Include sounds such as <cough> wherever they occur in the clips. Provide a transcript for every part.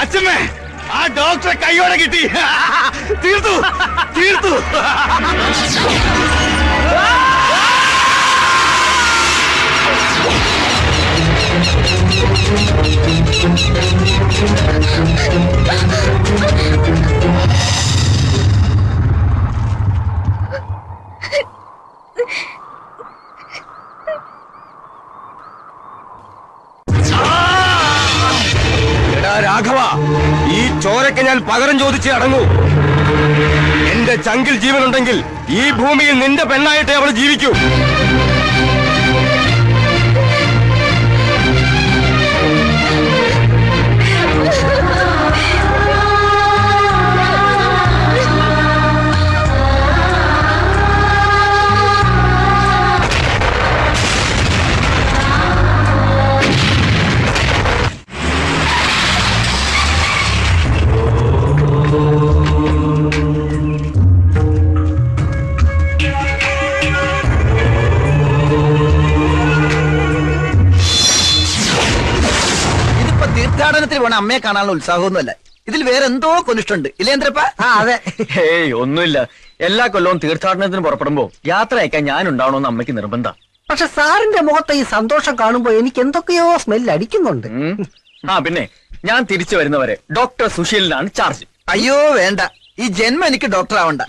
അച്ഛമ്മേ ആ ഡോക്ടറെ കൈയോടെ കിട്ടി തീർത്തു തീർത്തു എടാ ഞാൻ പകരം ചോദിച്ച് അടങ്ങൂ. എന്റെ ചങ്കിൽ ജീവനുണ്ടെങ്കിൽ ഈ ഭൂമിയിൽ നിന്റെ പെണ്ണായിട്ടേ അവൾ ജീവിക്കൂ. അമ്മയെ കാണാനുള്ള ഉത്സാഹമൊന്നുമല്ല. ഇതിൽ വേറെ എന്തോ കൊനിഷ്ടുണ്ട് ഇല്ലേന്ദ്രപ്പ ആ അതെ. ഒന്നുമില്ല. എല്ലാ കൊല്ലവും തീർത്ഥാടനത്തിന് പുറപ്പെടുമ്പോ യാത്ര അയക്കാൻ ഞാൻ ഉണ്ടാവണമെന്ന് അമ്മയ്ക്ക് നിർബന്ധ. പക്ഷെ സാറിന്റെ മുഖത്തെ ഈ സന്തോഷം കാണുമ്പോ എനിക്ക് എന്തൊക്കെയോ സ്മെൽ അടിക്കുന്നുണ്ട്. ആ പിന്നെ ഞാൻ തിരിച്ചു വരുന്നവരെ ഡോക്ടർ സുശീലിനാണ് ചാർജ് അയ്യോ വേണ്ട. ഈ ജന്മം എനിക്ക് ഡോക്ടർ ആവണ്ട.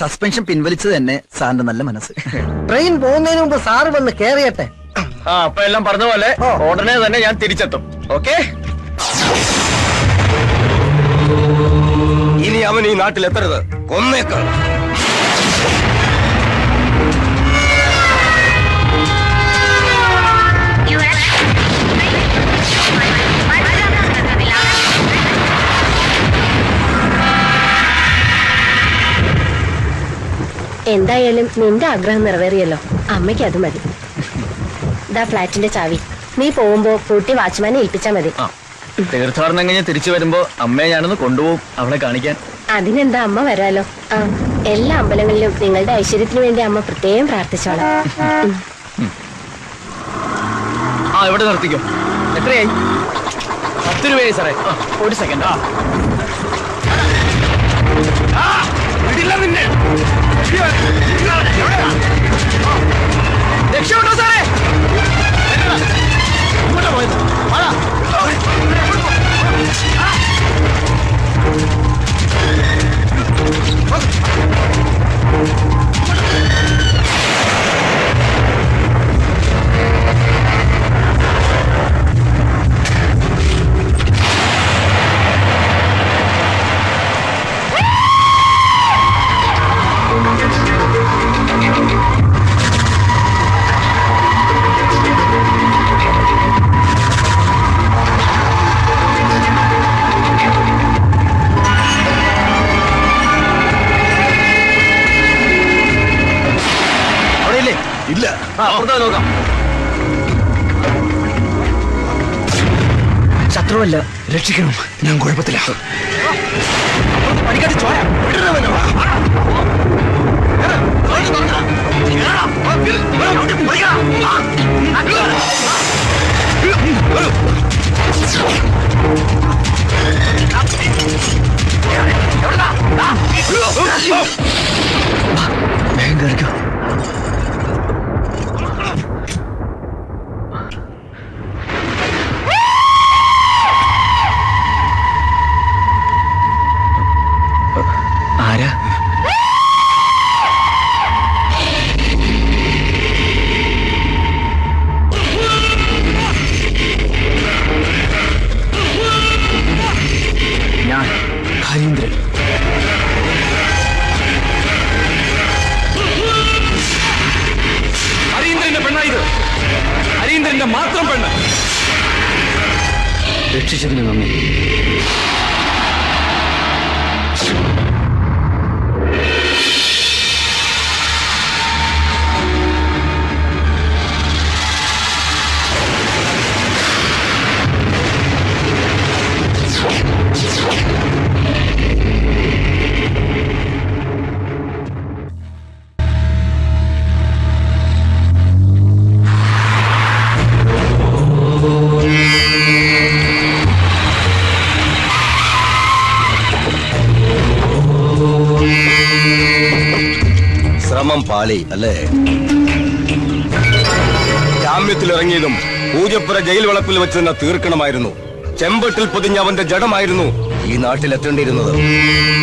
സസ്പെൻഷൻ പിൻവലിച്ചത് തന്നെ സാറിന്റെ നല്ല മനസ്സ്. ട്രെയിൻ പോകുന്നതിന് മുമ്പ് സാറ് വന്ന് കേറിയട്ടെ. ആ അപ്പൊ എല്ലാം പറഞ്ഞ പോലെ. ഉടനെ തന്നെ ഞാൻ തിരിച്ചെത്തും. ഓക്കെ ഇനി അവൻ ഈ നാട്ടിൽ എത്തരുത്. കൊന്നേക്ക. എന്തായാലും നിന്റെ ആഗ്രഹം നിറവേറിയല്ലോ. അമ്മയ്ക്ക് അത് മതി. ദാ ഫ്ലാറ്റിന്റെ ചാവി. നീ പോകുമ്പോ കൂട്ടി വാച്ച്മാനെ ഏൽപ്പിച്ചാ മതി. തീർത്ഥാടനം കഴിഞ്ഞ് തിരിച്ചു വരുമ്പോ അമ്മയെ ഞാനൊന്ന് കൊണ്ടുപോകും അവളെ കാണിക്കാൻ. അതിനെന്താ അമ്മ വരാലോ? ആ എല്ലാ അമ്പലങ്ങളിലും നിങ്ങളുടെ ഐശ്വര്യത്തിന് വേണ്ടി അമ്മ പ്രത്യേകം പ്രാർത്ഥിച്ചോളാം. ആ ഇവിടെ നിർത്തിക്കും. എത്രയായി? പത്ത് രൂപയായി സാറേ. ആ, ഒരു സെക്കൻഡ് ആ. വിടില്ല നിന്നെ. രക്ഷപ്പെട്ടോ സാറേ? അവിടെ ശത്രുവല്ല രക്ഷിക്കണം. ഞാൻ കുഴപ്പത്തില്ല വേഗം rzeczy się będą mieli. പാളി അല്ലേ? ജാമ്യത്തിലിറങ്ങിയതും പൂജപ്പുര ജയിൽ വളപ്പിൽ വെച്ച് തന്നെ തീർക്കണമായിരുന്നു. ചെമ്പട്ടിൽ പൊതിഞ്ഞ അവന്റെ ജഡമായിരുന്നു ഈ നാട്ടിൽ നാട്ടിലെത്തേണ്ടിയിരുന്നത്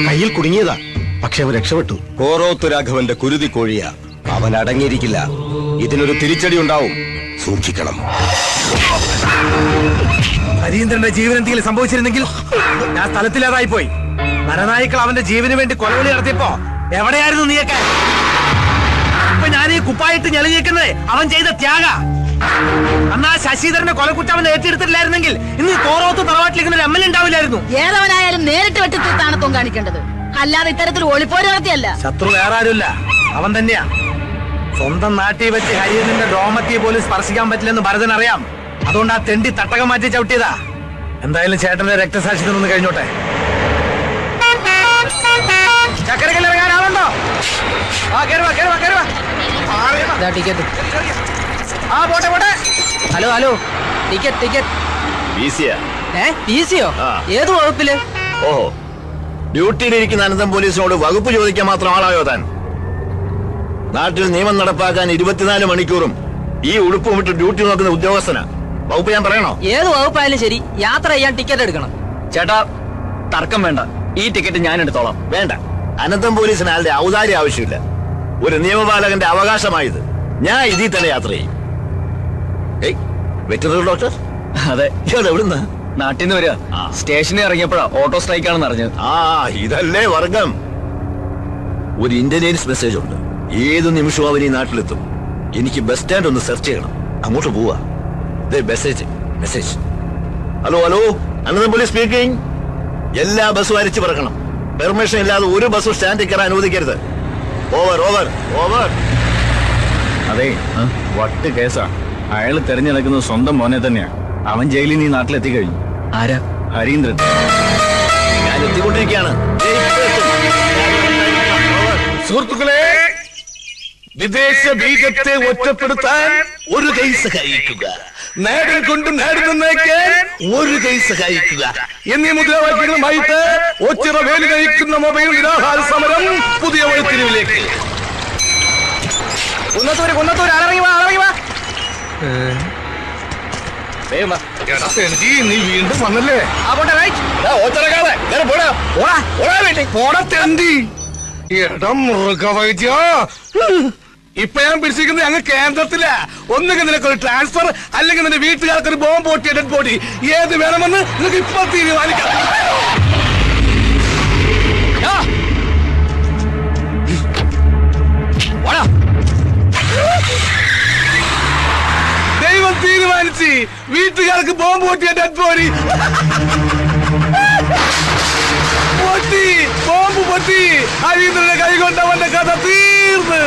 കയ്യിൽ കുടുങ്ങിയതാ. പക്ഷെ അവൻ രക്ഷപ്പെട്ടു. കോറോത്ത് രാഘവന്റെ കുരുതി കോഴിയ. അവൻ അടങ്ങിയിരിക്കില്ല. ഇതിനൊരു തിരിച്ചടി ഉണ്ടാവും. സൂക്ഷിക്കണം. ഹരീന്ദ്രന്റെ ജീവൻ എന്തെങ്കിലും സംഭവിച്ചിരുന്നെങ്കിൽ ഞാൻ സ്ഥലത്തിലേതായി പോയി നരനായിക്കൾ അവന്റെ ജീവന് വേണ്ടി കൊലവിളി നടത്തിയപ്പോ എവിടെയായിരുന്നു നീയൊക്കെ? ഞാൻ ഈ കുപ്പായിട്ട് ഞെളിഞ്ഞിരിക്കുന്നത്? അവൻ ചെയ്ത ത്യാഗ. അന്നാ ശശിധരന്റെ കൊലക്കുറ്റം അവൻ ഏറ്റെടുത്തിട്ടില്ലായിരുന്നെങ്കിൽ ഇന്ന് കോറോത്ത് തറവാട്ടിലിരിക്കുന്ന ഒരു എം എൽ ഉണ്ടാവില്ലായിരുന്നു. ഏതവനായാലും നേരിട്ട് വെട്ടിത്തീർത്താണത്വം കാണിക്കേണ്ടത്. അല്ലാതെ ഇത്തരത്തിൽ ഒളിപ്പോര് നടത്തിയല്ല ശത്രു വേറെ ആരുമില്ല. അവൻ തന്നെയാ. സ്വന്തം നാട്ടിൽ വെച്ച് ഹരിയതിന്റെ ഡോമത്തിയെ പോലും സ്പർശിക്കാൻ പറ്റില്ലെന്ന് ഭരതൻ അറിയാം. അതുകൊണ്ട് ആ തെണ്ടി തട്ടകം മാറ്റി ചവിട്ടിയതാ. എന്തായാലും ചേട്ടന്റെ രക്തസാക്ഷിത്വം ഒന്ന് കഴിഞ്ഞോട്ടെ. ചക്കരക്കല്ല ഇറങ്ങാൻ ആളുണ്ടോ ആ കയറുവാ കയറുവാ കയറുവാ ടിക്കറ്റ്. ആ പോട്ടെ പോട്ടെ. Hello hello. Ticket ticket. A T സിയോ ആ. ഏത് വകുപ്പിൽ? ഓഹോ ഡ്യൂട്ടിയിലിരിക്കുന്ന അനന്തം പോലീസിനോട് വകുപ്പ് ചോദിക്കാൻ മാത്രം ആളായോ താൻ? നാട്ടിൽ നിയമം നടപ്പാക്കാൻ ഇരുപത്തിനാല് മണിക്കൂറും ഈ ഉടുപ്പും വിട്ട് ഡ്യൂട്ടി നോക്കുന്ന ഉദ്യോഗസ്ഥനാ. വകുപ്പ് ഞാൻ പറയണോ? ഏത് വകുപ്പായാലും ശരി. യാത്ര ചെയ്യാൻ ടിക്കറ്റ് എടുക്കണം. ചേട്ടാ തർക്കം വേണ്ട. ഈ ടിക്കറ്റ് ഞാൻ എടുത്തോളാം. വേണ്ട. അനന്തം പോലീസിന് ആളുടെ ഔദാര്യം ആവശ്യമില്ല. ഒരു നിയമപാലകന്റെ അവകാശമായത് ഞാൻ ഇതിൽ തന്നെ യാത്ര ചെയ്യും. Veterinary doctor? അതെ. എവിടുന്ന് നാട്ടിൽ നിന്ന് വരിക. സ്റ്റേഷനിൽ ഇറങ്ങിയപ്പോഴാ ഓട്ടോ സ്ട്രൈക്ക് ആണെന്ന് അറിഞ്ഞത്. ആ ഇതല്ലേ വർഗം. ഒരു ഇന്റലിജൻസ് മെസ്സേജ് ഉണ്ട്. ഏത് നിമിഷവും അവൻ ഈ നാട്ടിലെത്തും. എനിക്ക് ബസ് സ്റ്റാൻഡ് ഒന്ന് സെർച്ച് ചെയ്യണം. അങ്ങോട്ട് പോവാ. Message message hello hello. അനന്തം police speaking എല്ലാ ബസ്സും അരിച്ചു പറക്കണം. പെർമിഷൻ ഇല്ലാതെ ഒരു ബസ് സ്റ്റാൻഡിൽ കയറാൻ അനുവദിക്കരുത്. Over over. ഓവർ. അതെ വട്ട് കേസാ. അയാൾ തെരഞ്ഞെടുക്കുന്നത് സ്വന്തം മോനെ തന്നെയാ. അവൻ ജയിലിൽ നീ നാട്ടിലെത്തി കഴിഞ്ഞു. ആരാ? ഹരീന്ദ്രൻ. ഞാൻ എത്തിക്കൊണ്ടിരിക്കുകയാണ്. സുഹൃത്തുക്കളെ വിദേശ ബീജത്തെ ഒറ്റപ്പെടുത്താൻ ഒരു കൈ സഹായിക്കുക. നാടിൽ കൊണ്ടും നേടുന്നേക്ക് ഒരു കൈ സഹായിക്കുക. എന്നീ മുദ്രാവാക്യങ്ങളുമായിട്ട് ഒച്ചിറ വേലി കഴിക്കുന്ന മൊബൈൽ നിരാഹാര സമരം പുതിയ വഴിത്തിരിവിലേക്ക്. കുന്നത്തൂര് കുന്നത്തൂര് നീ വീണ്ടും വന്നല്ലേ? പോടാ. പോടാ. വീട്ടിൽ. പോടാ തെണ്ടി. എടാ മൃഗവൈദ്യ ഇപ്പൊ ഞാൻ പിടിച്ചിരിക്കുന്നത് ഞങ്ങൾ കേന്ദ്രത്തിലാ. ഒന്നുകിൽ നിനക്ക് ഒരു ട്രാൻസ്ഫർ അല്ലെങ്കിൽ നിന്റെ വീട്ടുകാർക്ക് ഒരു ബോംബ് പൊട്ടിയ ഡെഡ് ബോഡി ഏത് വേണമെന്ന് നിനക്ക് ഇപ്പൊ തീരുമാനിക്കാം. ദൈവം തീരുമാനിച്ച് വീട്ടുകാർക്ക് ബോംബ് പൊട്ടിയ ഡെഡ് ബോഡി പൊട്ടി ബോംബ് പൊട്ടി. അരീന്ദ്രന്റെ കൈകൊണ്ടവന്റെ കഥ തീർന്ന്.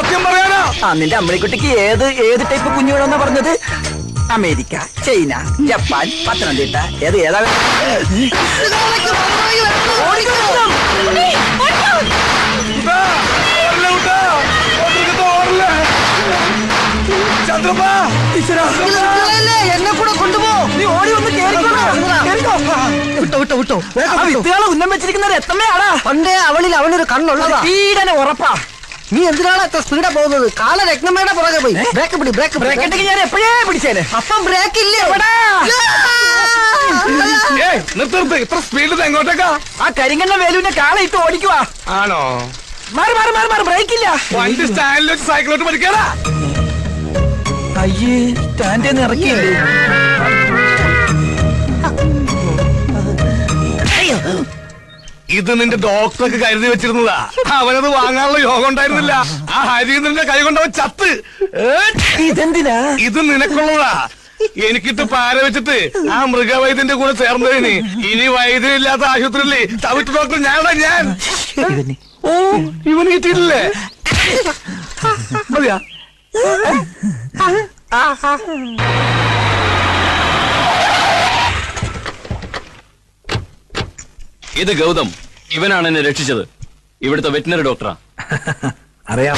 സത്യം പറയാനാ? ആ നിന്റെ അമ്മണിക്കുട്ടിക്ക് ഏത് ഏത് ടൈപ്പ് കുഞ്ഞു വേണമെന്നാ പറഞ്ഞത്? അമേരിക്ക ചൈന ജപ്പാൻ പത്തനംതിട്ട ഏത് ഏതാ. എന്നെ കൂടെ കൊണ്ടുപോ. നീ ഓടി വന്ന് വിട്ടോ വിട്ടോ വിട്ടോ. വിത്തുകളെ ഉന്നം വെച്ചിരിക്കുന്ന രത്തമ്മയാടാ പണ്ടേ അവളിൽ അവനൊരു കണ്ണുള്ളതാ. പീഡന ഉറപ്പാ. നീ എന്തിനാണ് എത്ര സ്പീഡാ പോകുന്നത്? കാല രത്നമ്മയുടെ പുറകെ പോയി. ബ്രേക്ക് പിടി ബ്രേക്ക് ബ്രേക്ക് ഉണ്ടെങ്കിൽ ഞാൻ എപ്പോഴേ പിടിച്ചേനെ? അപ്പം ബ്രേക്ക് ഇല്ലേ? നിർത്ത് ഇത്ര സ്പീഡിൽ എങ്ങോട്ടേക്കാ? ആ കരിങ്കണ്ണ വേലുവിന്റെ കാള ഇട്ട് ഓടിക്കുക ആണോ? മാറി മാറി മാറി മാറി. ബ്രേക്ക് ഇല്ല. വണ്ടി സ്റ്റാൻഡിൽ വെച്ച് സൈക്കിളോട്ട് പഠിക്കാനാ? അയ്യേ സ്റ്റാൻഡിൽ നിന്ന് ഇറക്കിയില്ലേ? ഇത് നിന്റെ ഡോക്ടർക്ക് കരുതി വെച്ചിരുന്നതാ. അവനത് വാങ്ങാനുള്ള യോഗം ഉണ്ടായിരുന്നില്ല. ആ ഹരി നിന്റെ കൈ കൊണ്ടവൻ ചത്ത്. ഇതെന്തിനാ? ഇത് നിനക്കുള്ളതാ. എനിക്കിട്ട് പാര വെച്ചിട്ട് ആ മൃഗവൈദ്യന്റെ കൂടെ ചേർന്നതിന് ഇനി വൈദ്യമില്ലാത്ത ആശുപത്രിയില്ലേ ചവിട്ട് ഡോക്ടർ ഞാനാ ഞാൻ. ഓ ഇവന് കിട്ടിയിട്ടില്ലേ? മതിയാ. ഇത് ഗൗതം. ഇവനാണ് എന്നെ രക്ഷിച്ചത്. ഇവിടുത്തെ വെറ്റിനറി ഡോക്ടറാ. <laughs> അറിയാം.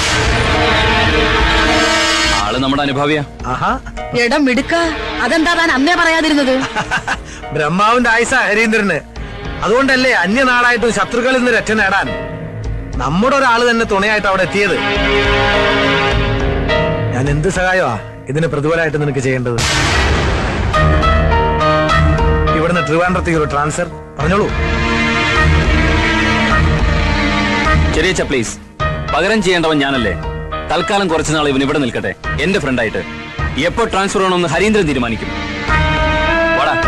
ആൾ നമ്മുടെ അനുഭാവിയാ. ആഹാ. ഇടം മിടുക്ക അതെന്താ താൻ അന്നേ പറയാതിരുന്നത്? <laughs> ബ്രഹ്മാവിന്റെ ആയുസ ഹരീന്ദ്രന്. അതുകൊണ്ടല്ലേ അന്യനാടായിട്ടും ശത്രുക്കളിൽ നിന്ന് രക്ഷ നേടാൻ നമ്മുടെ ഒരാൾ തന്നെ തുണയായിട്ട് അവിടെ എത്തിയത്. ഞാൻ എന്ത് സഹായമാ ഇതിന് പ്രതിഫലമായിട്ട് നിനക്ക് ചെയ്യേണ്ടത്? ഇവിടുന്ന് ട്രിവാൻഡ്രത്തേക്ക് ഒരു ട്രാൻസ്ഫർ. പറഞ്ഞോളൂ. ചെറിയ പ്ലീസ് പകരം ചെയ്യേണ്ടവൻ ഞാനല്ലേ? തൽക്കാലം കുറച്ചു നാൾ ഇവൻ ഇവിടെ നിൽക്കട്ടെ. എന്റെ ഫ്രണ്ടായിട്ട് എപ്പോ ട്രാൻസ്ഫർ ചെയ്യണമെന്ന് ഹരീന്ദ്രൻ തീരുമാനിക്കും. വാടാ.